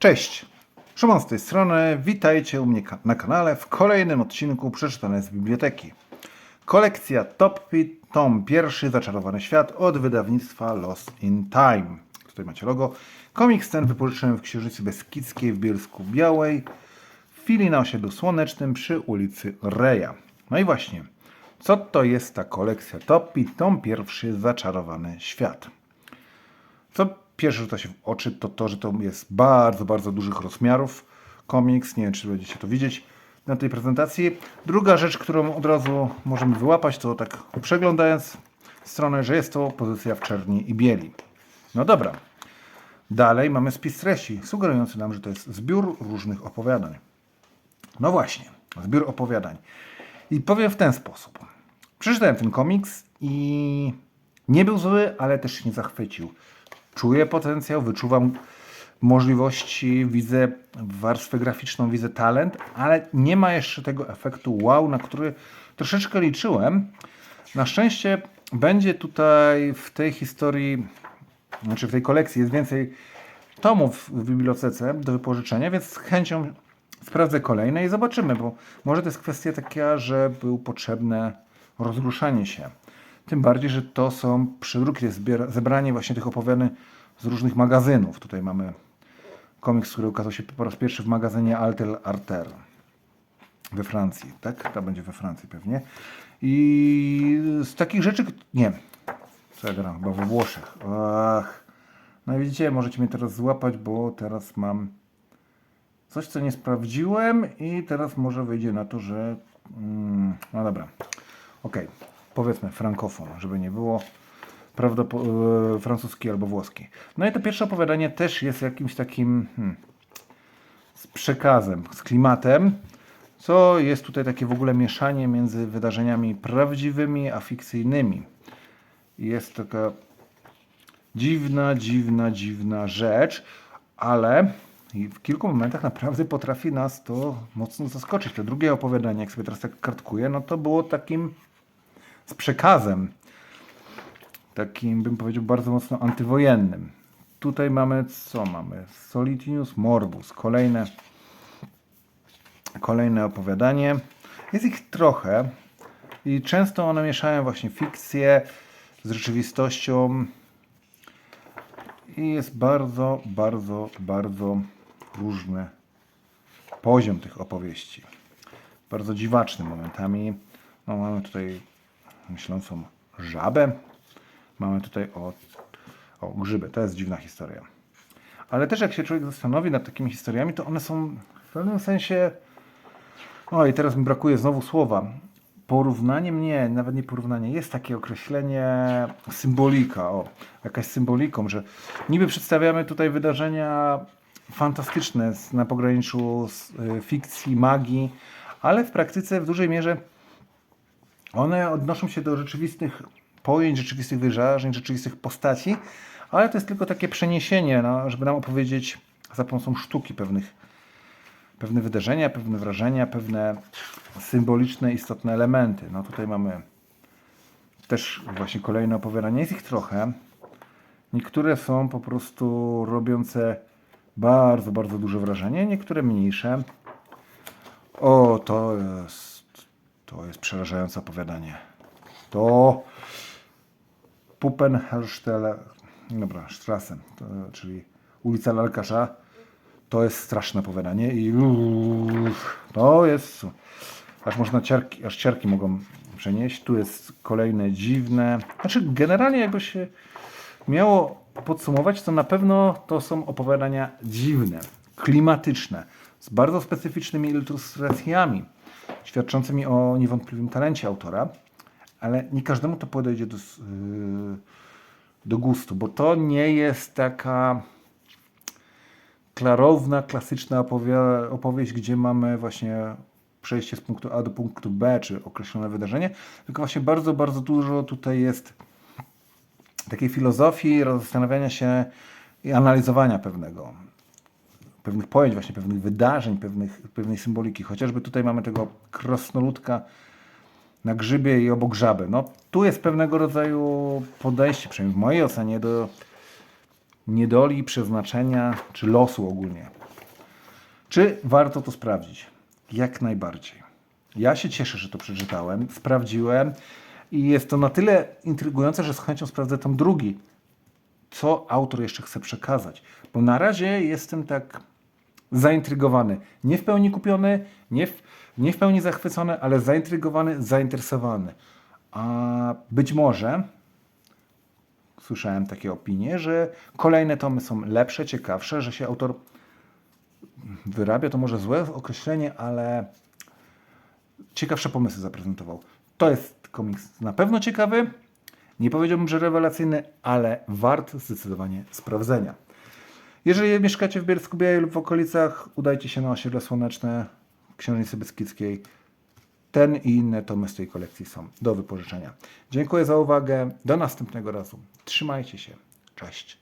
Cześć! Szymon z tej strony. Witajcie u mnie na kanale w kolejnym odcinku przeczytane z biblioteki. Kolekcja Top tom pierwszy, Zaczarowany Świat od wydawnictwa Lost in Time. Tutaj macie logo. Komiks ten wypożyczyłem w Księżycy Beskidzkiej w Bielsku Białej w chwili na osiedlu słonecznym przy ulicy Reja. No i właśnie, co to jest ta kolekcja Top tom pierwszy, Zaczarowany Świat? Co pierwsze rzuca się w oczy, to to, że to jest bardzo, bardzo dużych rozmiarów komiks. Nie wiem, czy będziecie to widzieć na tej prezentacji. Druga rzecz, którą od razu możemy wyłapać, to tak przeglądając stronę, że jest to pozycja w czerni i bieli. No dobra. Dalej mamy spis treści, sugerujący nam, że to jest zbiór różnych opowiadań. No właśnie, zbiór opowiadań. I powiem w ten sposób. Przeczytałem ten komiks i nie był zły, ale też się nie zachwycił. Czuję potencjał, wyczuwam możliwości, widzę warstwę graficzną, widzę talent, ale nie ma jeszcze tego efektu wow, na który troszeczkę liczyłem. Na szczęście będzie tutaj w tej historii, znaczy w tej kolekcji jest więcej tomów w bibliotece do wypożyczenia, więc z chęcią sprawdzę kolejne i zobaczymy, bo może to jest kwestia taka, że był potrzebne rozruszanie się. Tym bardziej, że to są przydruki, to jest zebranie właśnie tych opowiadań z różnych magazynów. Tutaj mamy komiks, który ukazał się po raz pierwszy w magazynie Altel Arter we Francji, tak? To będzie we Francji pewnie. I z takich rzeczy, nie, co ja gram, chyba we Włoszech. Ach. No i widzicie, możecie mnie teraz złapać, bo teraz mam coś, co nie sprawdziłem i teraz może wyjdzie na to, że... Mm, no dobra. Okej, powiedzmy frankofon, żeby nie było prawdopo- e, francuski albo włoski. No i to pierwsze opowiadanie też jest jakimś takim hmm, z przekazem, z klimatem, co jest tutaj takie w ogóle mieszanie między wydarzeniami prawdziwymi a fikcyjnymi. Jest taka dziwna, dziwna, dziwna rzecz, ale w kilku momentach naprawdę potrafi nas to mocno zaskoczyć. To drugie opowiadanie, jak sobie teraz tak kartkuję, no to było takim z przekazem. Takim, bym powiedział, bardzo mocno antywojennym. Tutaj mamy, co mamy? Solitinius Morbus. Kolejne, kolejne opowiadanie. Jest ich trochę i często one mieszają właśnie fikcję z rzeczywistością i jest bardzo, bardzo, bardzo różny poziom tych opowieści. Bardzo dziwaczny momentami. No, mamy tutaj myślącą żabę. Mamy tutaj o, o grzybę. To jest dziwna historia. Ale też jak się człowiek zastanowi nad takimi historiami, to one są w pewnym sensie... O, i teraz mi brakuje znowu słowa. Porównaniem nie, nawet nie porównanie. Jest takie określenie symbolika. O, jakaś symboliką, że niby przedstawiamy tutaj wydarzenia fantastyczne na pograniczu y, fikcji, magii, ale w praktyce w dużej mierze one odnoszą się do rzeczywistych pojęć, rzeczywistych wydarzeń, rzeczywistych postaci, ale to jest tylko takie przeniesienie, no, żeby nam opowiedzieć za pomocą sztuki pewnych, pewne wydarzenia, pewne wrażenia, pewne symboliczne, istotne elementy. No tutaj mamy też właśnie kolejne opowiadania. Jest ich trochę. Niektóre są po prostu robiące bardzo, bardzo duże wrażenie, niektóre mniejsze. O, to jest, to jest przerażające opowiadanie. To Puppenherstelle, dobra, Strassen, to, czyli ulica Lalkarza, to jest straszne opowiadanie i uff, to jest, aż można ciarki, aż ciarki mogą przenieść. Tu jest kolejne dziwne, znaczy generalnie jakby się miało podsumować, to na pewno to są opowiadania dziwne, klimatyczne, z bardzo specyficznymi ilustracjami, świadczącymi o niewątpliwym talencie autora, ale nie każdemu to podejdzie do, yy, do gustu, bo to nie jest taka klarowna, klasyczna opowie- opowieść, gdzie mamy właśnie przejście z punktu A do punktu B, czy określone wydarzenie, tylko właśnie bardzo, bardzo dużo tutaj jest takiej filozofii, zastanawiania się i analizowania pewnego, pewnych pojęć, właśnie pewnych wydarzeń, pewnych, pewnej symboliki. Chociażby tutaj mamy tego krasnoludka na grzybie i obok żaby. No, tu jest pewnego rodzaju podejście, przynajmniej w mojej ocenie, do niedoli, przeznaczenia czy losu ogólnie. Czy warto to sprawdzić? Jak najbardziej. Ja się cieszę, że to przeczytałem, sprawdziłem i jest to na tyle intrygujące, że z chęcią sprawdzę tam drugi, co autor jeszcze chce przekazać. Bo na razie jestem tak zaintrygowany. Nie w pełni kupiony, nie w, nie w pełni zachwycony, ale zaintrygowany, zainteresowany. A być może słyszałem takie opinie, że kolejne tomy są lepsze, ciekawsze, że się autor wyrabia, to może złe określenie, ale ciekawsze pomysły zaprezentował. To jest komiks na pewno ciekawy. Nie powiedziałbym, że rewelacyjny, ale wart zdecydowanie sprawdzenia. Jeżeli mieszkacie w Bielsku Białej lub w okolicach, udajcie się na osiedle słoneczne Księżnicy Beskidzkiej. Ten i inne tomy z tej kolekcji są do wypożyczenia. Dziękuję za uwagę. Do następnego razu. Trzymajcie się. Cześć.